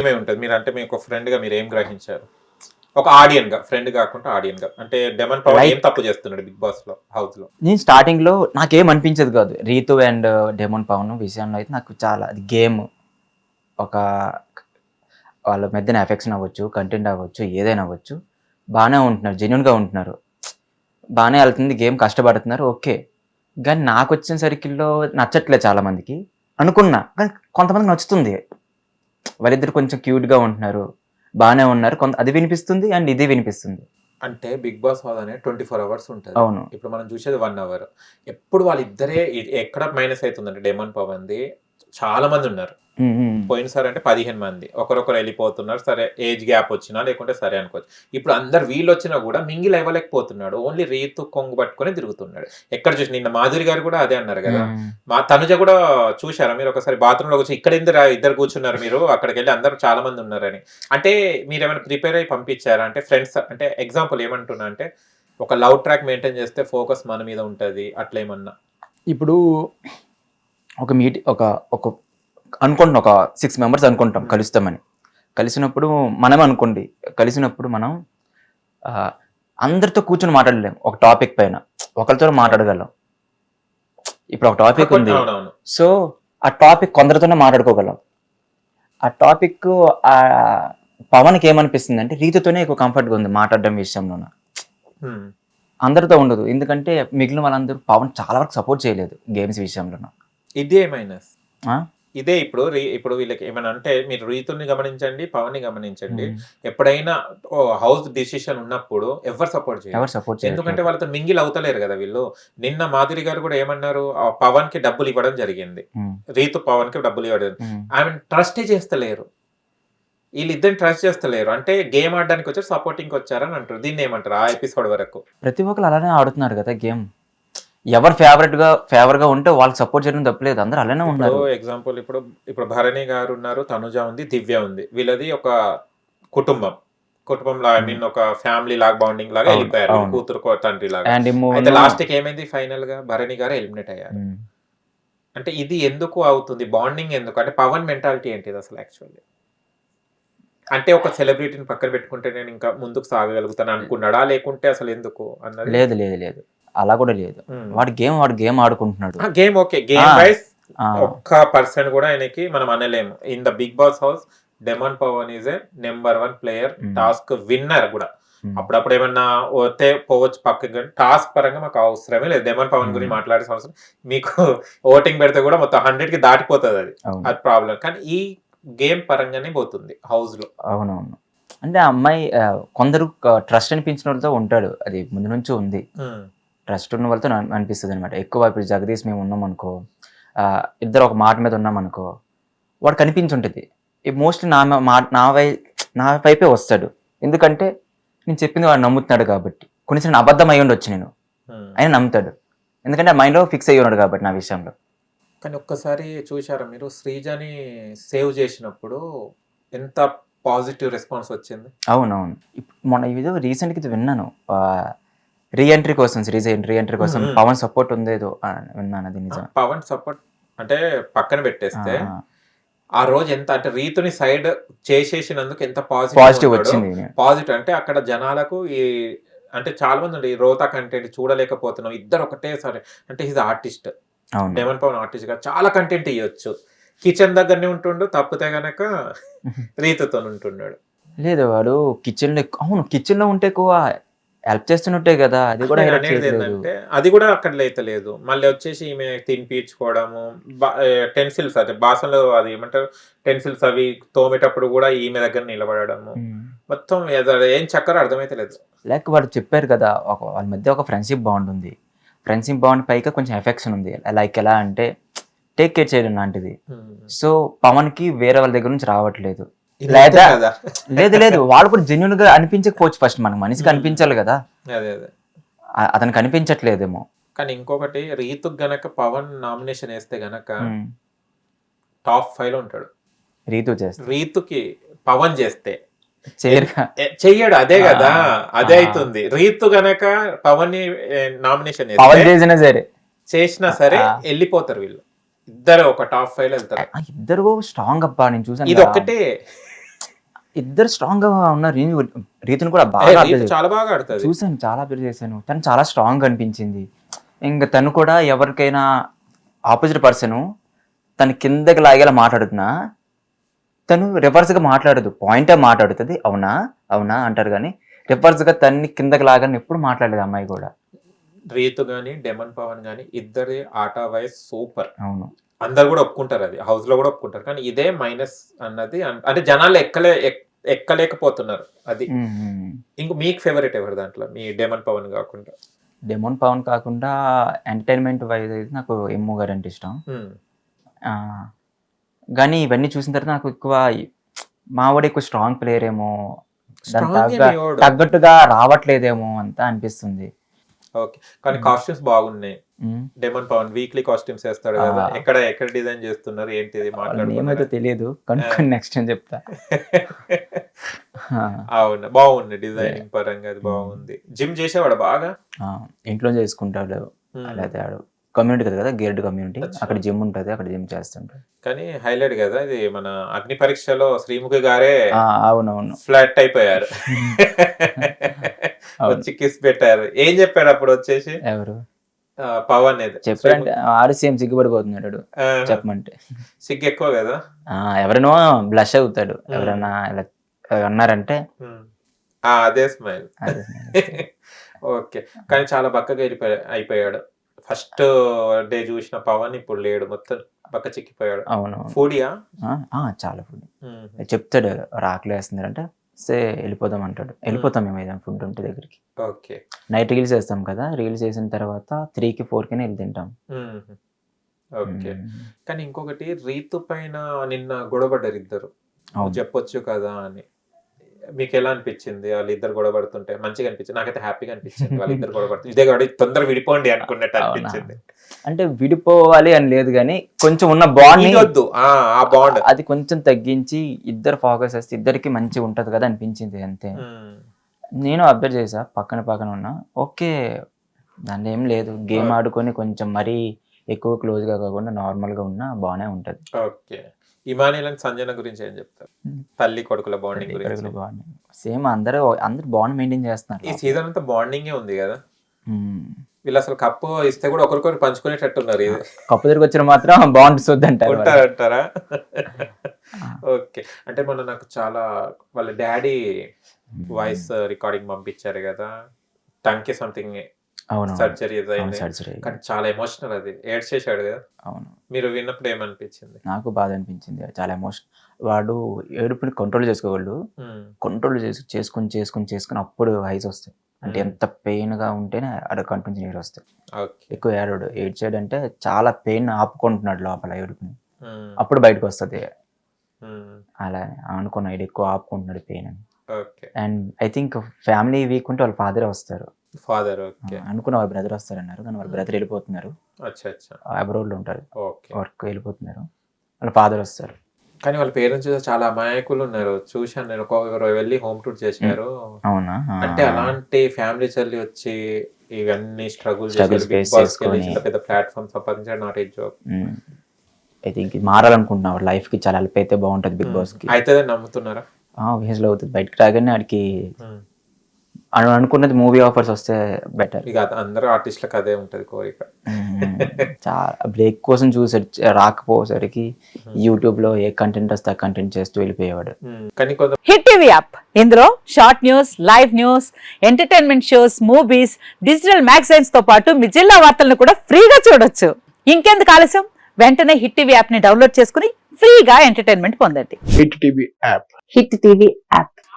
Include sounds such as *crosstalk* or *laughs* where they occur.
ఏమేమి ఉంటుంది? మీరు అంటే మీ ఒక ఫ్రెండ్గా మీరు ఏం గ్రహించారు? ఒక ఆడియన్గా ఫ్రెండ్ కాకుండా ఆడియన్గా. అంటే డెమన్ పవర్ Like- ఏం తప్పు చేస్తున్నాడు బిగ్ బాస్లో హౌస్లో? నేను స్టార్టింగ్లో నాకేం అనిపించదు కాదు. రీతు అండ్ డెమోన్ పవన్ విషయంలో అయితే నాకు చాలా అది గేమ్ ఒక వాళ్ళ మధ్యన ఎఫెక్షన్ అవ్వచ్చు కంటెంట్ అవ్వచ్చు ఏదైనా అవ్వచ్చు. బాగానే ఉంటున్నారు genuine గా ఉంటున్నారు. బాగానే వెళ్తుంది గేమ్ కష్టపడుతున్నారు ఓకే కానీ నాకు వచ్చిన సర్కిల్లో నచ్చట్లేదు చాలా మందికి అనుకున్నా కానీ కొంతమందికి నచ్చుతుంది. వాళ్ళిద్దరు కొంచెం cute గా ఉంటున్నారు. బాగానే ఉన్నారు. కొంత అది వినిపిస్తుంది అండ్ ఇది వినిపిస్తుంది. అంటే బిగ్ బాస్ హౌస్ అనేది ట్వంటీ ఫోర్ అవర్స్ ఉంటుంది. అవును. ఇప్పుడు మనం చూసేది వన్ అవర్. ఎప్పుడు వాళ్ళిద్దరే ఎక్కడ మైనస్ అవుతుందంటే డెమన్ పవన్ది చాలా మంది ఉన్నారు. పోయినసారి అంటే పదిహేను మంది. ఒకరొకరు వెళ్ళిపోతున్నారు. సరే ఏజ్ గ్యాప్ వచ్చినా లేకుంటే సరే అనుకోవచ్చు. ఇప్పుడు అందరు వీళ్ళు వచ్చినా కూడా మింగిల్ ఇవ్వలేకపోతున్నాడు ఓన్లీ రీతు కొంగు పట్టుకొని తిరుగుతున్నాడు. ఎక్కడ చూసి నిన్న మాధురి గారు కూడా అదే అన్నారు కదా. మా తనుజ కూడా చూశారా? మీరు ఒకసారి బాత్రూమ్లో కూర్చొని ఇక్కడ ఇద్దరు ఇద్దరు కూర్చున్నారు మీరు? అక్కడికి వెళ్ళి అందరూ చాలా మంది ఉన్నారని. అంటే మీరు ఏమైనా ప్రిపేర్ అయ్యి పంపించారా? అంటే ఫ్రెండ్స్ అంటే ఎగ్జాంపుల్ ఏమంటున్నా అంటే ఒక లవ్ ట్రాక్ మెయింటైన్ చేస్తే ఫోకస్ మన మీద ఉంటది. అట్లా ఏమన్నా? ఇప్పుడు ఒక మీట్ ఒక ఒక అనుకుంటాం ఒక సిక్స్ మెంబర్స్ అనుకుంటాం కలుస్తామని. కలిసినప్పుడు మనమే అనుకోండి కలిసినప్పుడు మనం అందరితో కూర్చొని మాట్లాడలేం ఒక టాపిక్ పైన. ఒకరితో మాట్లాడగలం. ఇప్పుడు ఒక టాపిక్ ఉంది. సో ఆ టాపిక్ కొందరితోనే మాట్లాడుకోగలం. ఆ టాపిక్ ఆ పవన్కి ఏమనిపిస్తుంది అంటే రీతితోనే ఎక్కువ కంఫర్ట్గా ఉంది మాట్లాడడం విషయంలోన. అందరితో ఉండదు. ఎందుకంటే మిగిలిన వాళ్ళందరూ పవన్ చాలా వరకు సపోర్ట్ చేయలేదు గేమ్స్ విషయంలోన. ఇదే మైనస్? ఇదే ఇప్పుడు ఇప్పుడు వీళ్ళకి ఏమైనా అంటే మీరు రీతుల్ని గమనించండి పవన్ని గమనించండి ఎప్పుడైనా హౌస్ డిసిషన్ ఉన్నప్పుడు ఎవరు సపోర్ట్ చేయాలి? సపోర్ట్ ఎందుకంటే వాళ్ళతో మింగిల్ అవుతలేరు కదా వీళ్ళు. నిన్న మాధురి గారు కూడా ఏమన్నారు? పవన్కి డబ్బులు ఇవ్వడం జరిగింది. రీతు పవన్కి డబ్బులు ఇవ్వడం. ఆమె ట్రస్ట్ చేస్తలేరు. వీళ్ళిద్దరిని ట్రస్ట్ చేస్తలేరు. అంటే గేమ్ ఆడడానికి వచ్చారు సపోర్టింగ్ వచ్చారని అంటారు. దీన్ని ఏమంటారు? ఆ ఎపిసోడ్ వరకు. ప్రతి ఒక్కరు అలానే ఆడుతున్నారు కదా గేమ్. ఎవరు ఫేవరెట్గా ఫేవర్గా ఉంటే వాళ్ళకి సపోర్ట్ చేయడం తప్పలేదు. అందరూ అలానే ఉన్నారు. ఎగ్జాంపుల్ ఇప్పుడు ఇప్పుడు భరణి గారు ఉన్నారు తనుజ ఉంది దివ్య ఉంది. వీళ్ళది ఒక కుటుంబం. కుటుంబంలో ఐ మీన్ ఒక ఫ్యామిలీ లాగా బాండింగ్ లాగా వెళ్ళిపోయారు. కూతురు తండ్రి లాగా అయితే లాస్ట్కి ఏమైంది ఫైనల్గా? భరణి గారు ఎలిమినేట్ అయ్యారు. అంటే ఇది ఎందుకు అవుతుంది? బాండింగ్ ఎందుకు? అంటే పవన్ మెంటాలిటీ ఏంటిది అసలు యాక్చువల్లీ అంటే ఒక సెలబ్రిటీని పక్కన పెట్టుకుంటే నేను ఇంకా ముందుకు సాగగలుగుతాను అనుకున్నాడా? లేకుంటే అసలు ఎందుకు? అన్నది లేదు లేదు లేదు. అలా కూడా లేదు. వాడు గేమ్ వాడు గేమ్ ఆడుకుంటున్నాడు. Game okay. గేమ్. వైస్ ఒక్క పర్సన్ కూడా ఆయనకి మనం అనలేము. In the Bigg Boss house demon Pawan is a number one player. Task winner కూడా. అప్పుడప్పుడు ఏమన్నా పోతే పోవచ్చు పక్కకి కానీ టాస్క్ పరంగా మాకు అవసరమే లేదు. డెమన్ పవన్. గురించి మాట్లాడే అవసరం మీకు ఓటింగ్ పెడితే కూడా మొత్తం హండ్రెడ్కి దాటిపోతుంది అది. అది ప్రాబ్లం కానీ ఈ గేమ్ పరంగానే పోతుంది హౌస్లో. అవునవును. అంటే ఆ అమ్మాయి కొందరు ట్రస్ట్ అనిపించిన వాళ్ళతో ఉంటాడు. అది ముందు నుంచి ఉంది. ట్రస్ట్ ఉన్న వాళ్ళతో అనిపిస్తుంది అనమాట ఎక్కువ ఇప్పుడు జగదీష్ మేము ఉన్నాం అనుకో ఇద్దరు ఒక మాట మీద ఉన్నాం అనుకో వాడు కనిపించుంటుంది. మోస్ట్లీ నా మ- నా వై నా వైపే వస్తాడు. ఎందుకంటే నేను చెప్పింది వాడు నమ్ముతున్నాడు కాబట్టి. కొన్నిసార్లు అబద్ధం అయి ఉండొచ్చు నేను. ఆయన నమ్ముతాడు. ఎందుకంటే ఆ మైండ్లో ఫిక్స్ అయ్యి ఉన్నాడు కాబట్టి నా విషయంలో. కానీ ఒక్కసారి చూసారా మీరు? శ్రీజని సేవ్ చేసినప్పుడు ఎంత పాజిటివ్ రెస్పాన్స్ వచ్చింది? అవునవును. మొన్న ఇది రీసెంట్గా ఇది విన్నాను. రీ ఎంట్రీ కోసం సిరీస్ రీ ఎంట్రీ కోసం. పవన్ సపోర్ట్ ఉందేదో విన్నాను అది నిజం. పవన్ సపోర్ట్ అంటే పక్కన పెట్టేస్తే ఆ, రోజు ఎంత అంటే రీతుని సైడ్ చేసేసినందుకు ఎంత పాజిటివ్ పాజిటివ్ వచ్చింది. పాజిటివ్ అంటే అక్కడ జనాలకు ఈ అంటే చాలా మంది ఉండే రోతా కంటెంట్ చూడలేకపోతున్నాం. ఇద్దరు ఒకటేసారి అంటే హిజ్ ఆర్టిస్ట్ డెమన్ పవన్ ఆర్టిస్ట్గా చాలా కంటెంట్ ఇవ్వచ్చు కిచెన్ దగ్గరనే ఉంటుండు తప్పితే గనక *laughs* రీతుతో ఉంటున్నాడు. లేదు వాడు కిచెన్లో అవును కిచెన్లో ఉంటే ఎక్కువ హెల్ప్ చేస్తున్నట్టే కదా అది కూడా ఏంటంటే అది కూడా అక్కడ లేదు మళ్ళీ వచ్చేసి ఈమె తినిపించుకోవడము టెన్సిల్స్ అదే బాసనలో అది ఏమంటారు టెన్సిల్స్ అవి తోమేటప్పుడు కూడా ఈమె దగ్గర నిలబడము. మొత్తం ఏం చక్కర అర్థమైతే లేదు లైక్ వాడు చెప్పారు కదా ఒక వాళ్ళ మధ్య ఒక ఫ్రెండ్షిప్ బాండ్ ఉంది. ఫ్రెండ్షిప్ బాండ్ పైగా కొంచెం ఎఫెక్షన్ ఉంది. లైక్ ఎలా అంటే టేక్ కేర్ చేయడం లాంటిది. సో పవన్కి వేరే వాళ్ళ దగ్గర నుంచి రావట్లేదు. లేదా- లేదు లేదు. వాడు కూడా జెన్యున్గా అనిపించకపోవచ్చు ఫస్ట్ మనకు మనిషికి అనిపించాలి కదా. అదే అదే. అతనికి అనిపించట్లేదేమో. కానీ ఇంకొకటి రీతుకు గనక పవన్ నామినేషన్ వేస్తే గనక ఉమ్. టాప్ ఫైవ్లో ఉంటాడు. రీతు చేస్తా. రీతుకి పవన్ చేస్తే. చెయ్యడు అదే కదా. అదే. అవుతుంది రీతు గనక పవన్ని నామినేషన్ పవన్ చేసినా సరే. చేసినా సరే. వెళ్ళిపోతారు వీళ్ళు. ఇద్దరు ఒక టాప్ ఫైవ్లో వెళ్తారు ఇద్దరు స్ట్రాంగ్ అబ్బా నేను చూసాను ఇది కదా. ఇద్దరు స్ట్రాంగ్గా ఉన్నారు రీతుని కూడా బాగా చాలా బాగా ఆడుతుంది చూసాను చాలా పేరు చేశాను. తను చాలా స్ట్రాంగ్ అనిపించింది. ఇంకా తను కూడా ఎవరికైనా ఆపోజిట్ పర్సన్ తను కిందకి లాగేలా మాట్లాడుతున్నా తను reverse గా మాట్లాడదు. పాయింటే మాట్లాడుతుంది. అవునా? అవునా? అంటారు కానీ reverse గా తన్ని కిందకి లాగానే ఎప్పుడు మాట్లాడలేదు అమ్మాయి కూడా. రీతు గాని డెమన్ పవన్ గాని ఇద్దరి ఆట వైస్ సూపర్. అవును. అందరు కూడా ఒప్పుకుంటారు అది. హౌస్లో కూడా ఒప్పుకుంటారు. కానీ ఇదే మైనస్ అన్నది అన్- అంటే జనాలు ఎక్కలే ఎక్- ఎక్కలేకపోతున్నారు అది. ఇంక మీకు ఫేవరెట్ ఎవరు దాంట్లో? మీ డెమన్ పవన్ కాకుండా. డెమోన్ పవన్ కాకుండా ఎంటర్టైన్మెంట్ వైజ్ అయితే నాకు ఎమ్ము గారు అంటే ఇష్టం. కానీ ఇవన్నీ చూసిన తర్వాత నాకు ఎక్కువ మావాడు ఎక్కువ స్ట్రాంగ్ ప్లేయర్ ఏమో. తగ్గట్టుగా రావట్లేదేమో అంతా అనిపిస్తుంది. ఓకే. కానీ కాస్ట్యూమ్స్ బాగున్నాయి. Um. Demon Pawan weekly costumes వేస్తాడు కదా. ఆ. ఎక్కడ ఎక్కడ డిజైన్ చేస్తున్నారు ఏంటిది ఏమైతే మాట్లాడుతున్నారు తెలియదు కనుక్కొని నెక్స్ట్ టైం చెప్తా. *laughs* అవును. బాగుంది డిజైనింగ్ పరంగా అది బాగుంది. జిమ్ చేసేవాడు బాగా? ఇంట్లో చేసుకుంటాడు. అలాగే ఆడు కమ్యూనిటీ కదా కదా గేర్డ్ కమ్యూనిటీ. అక్కడ జిమ్ ఉంటది అక్కడ జిమ్ చేస్తుంటాడు. కానీ హైలైట్ కదా ఇది మన అగ్ని పరీక్షలో శ్రీముఖి గారే అవునవును. ఫ్లాట్ అయిపోయారు. *laughs* వచ్చి కిస్ పెట్టారు. ఏం చెప్పాడు అప్పుడు వచ్చేసి? ఎవరు? పవన్ చెప్పాడంటే ఆడు సేమ్ సిగ్గుపడిపోతున్నాడు చెప్పమంటే. సిగ్గు ఎక్కువ కదా? ఎవరైనా బ్లష్ అవుతాడు. ఎవరైనా ఇలా అన్నారంటే అదే స్మైల్ *laughs* ఓకే. కానీ చాలా బక్కగా అయిపోయాడు. ఫస్ట్ డే చూసిన పవన్ ఇప్పుడు లేడు మొత్తం బక్క చిక్కిపోయాడు. అవును ఫుడియా? చాలా ఫుడ్ చెప్తాడు రాకలు వేస్తున్నారంటే సే వెళ్ళిపోదాం అంటాడు. వెళ్ళిపోతాం మేము ఏదైనా ఫుడ్ ఉంటే దగ్గరికి. ఓకే. నైట్ రీల్స్ వేస్తాం కదా రీల్స్ వేసిన తర్వాత త్రీకి ఫోర్కి వెళ్ళి తింటాం. ఓకే. కానీ ఇంకొకటి రీతు పైన నిన్న గొడవపడ్డారు ఇద్దరు. చెప్పొచ్చు కదా అని. మీకు ఎలా అనిపించింది? వాళ్ళు ఇద్దరు గొడవపడుతుంటే మంచిగా అనిపించింది? నాకైతే హ్యాపీగా అనిపించింది వాళ్ళు ఇద్దరు గొడవపడుతుంది ఇదే కాబట్టి తొందరగా విడిపోండి అనుకున్నట్టు? అనిపించింది. అంటే విడిపోవాలి అని లేదు కానీ కొంచెం ఉన్న బాండ్ వద్దు ఆ బాండ్ అది కొంచెం తగ్గించి ఇద్దరు ఫోకస్ చేస్తే ఇద్దరికి మంచిగా ఉంటది కదా అనిపించింది అంతే. నేను అబ్జర్వ్ చేసా పక్కన పక్కన ఉన్నా. ఓకే దాని ఏం లేదు. గేమ్. ఆడుకొని కొంచెం మరీ ఎక్కువ క్లోజ్గా కాకుండా నార్మల్గా ఉన్నా బాగానే ఉంటది. ఓకే. ఇమానియల్ అండ్ సంజన గురించి ఏం చెప్తారు. తల్లి కొడుకుల బాండింగ్ గురించి. సేమ్ అందరూ అందరు బాండ్ మెయింటైన్ ఈ చేస్తున్నారు సీజన్ అంతా బాండింగే ఉంది కదా. వీళ్ళు అసలు కప్పు ఇస్తే కూడా ఒకరికొకరు పంచుకునేటట్టున్నారు ఇది. కప్పు తిరిగి వచ్చిన మాత్రం బాండ్. ఉంటారంటారా? ఆ. ఓకే. అంటే మొన్న నాకు చాలా వాళ్ళ డాడీ వాయిస్ రికార్డింగ్ పంపించారు కదా. టంకి సంథింగ్ అవును సర్జరీ అవును సర్జరీ కానీ చాలా ఎమోషనల్ అది. ఏడ్ చేశాడు కదా. అవును. మీరు విన్నప్పుడు ఏమనిపించింది? నాకు బాధ అనిపించింది. చాలా ఎమోషన్ వాడు ఏడుపుని కంట్రోల్ చేసుకోగలడు. ఉమ్, కంట్రోల్ చేసి చేసుకుని చేసుకుని చేసుకుని అప్పుడు హైస్ వస్తాయి. అంటే Hmm. ఎంత పెయిన్గా ఉంటేనే ఆడ కంటిన్యూ నీరు వస్తాయి. ఓకే. ఎక్కువ ఏడాడు ఏడ్చాడు అంటే చాలా పెయిన్ ఆపుకుంటున్నాడు లోపల ఏడుపుని. ఉమ్, అప్పుడు బయటకు వస్తుంది. ఉమ్, అలా అనుకున్నాడు. ఎక్కువ ఆపుకుంటున్నాడు పెయిన్ అని. Okay. And I think family week ఉంటే వాళ్ళ ఫాదరే వస్తారు. ఫాదర్ ఓకే అనుకున్న వాళ్ళ బ్రదర్ వస్తారన్నారు. కానీ వాళ్ళ బ్రదర్ వెళ్ళిపోతున్నారు. అచ్చా అచ్చా. అబ్రోడ్లో ఉంటారు. ఓకే వర్క్ వెళ్ళిపోతున్నారు. వాళ్ళ ఫాదర్ వస్తారు. కానీ వాళ్ళ పేరెంట్స్ చాలా అమాయకులు ఉన్నారు. చూశాను నేను. ఒక్కొక్కరు వెళ్ళి హోమ్ టూర్ చేశారు అవునా. అంటే అలాంటి ఫ్యామిలీ చల్లి వచ్చి ఇవన్నీ స్ట్రగుల్ చేసుకొని. పెద్ద ప్లాట్ఫామ్ సంపాదించాడు not a job I think మారాలనుకుంటున్నా. వాళ్ళ లైఫ్కి చాలా హెల్ప్ అయితే బాగుంటది బిగ్ బాస్కి. అయితే నమ్ముతున్నారా? అవుతుంది. బయటకు రాగానే ఆడికి ఉమ్. అను- అనుకున్నది మూవీ ఆఫర్స్ వస్తే బెటర్ ఇక అద- అందరూ ఆర్టిస్టులకు అదే ఉంటది కోరిక చాలా బ్రేక్ కోసం చూసే రాకపోసరికి యూట్యూబ్లో ఏ కంటెంట్ వస్తే ఆ కంటెంట్ చేస్తూ వెళ్ళిపోయేవాడు. కానీ కొంత హిట్ టీవీ యాప్ ఇందులో short news live news entertainment shows movies digital మ్యాగజైన్స్తో పాటు మీ జిల్లా వార్తలను కూడా ఫ్రీగా చూడొచ్చు. ఇంకెందుకు ఆలస్యం? వెంటనే హిట్ టీవీ యాప్ని డౌన్లోడ్ చేసుకుని ఫ్రీగా ఎంటర్టైన్మెంట్ పొందండి. Hit TV app hit TV app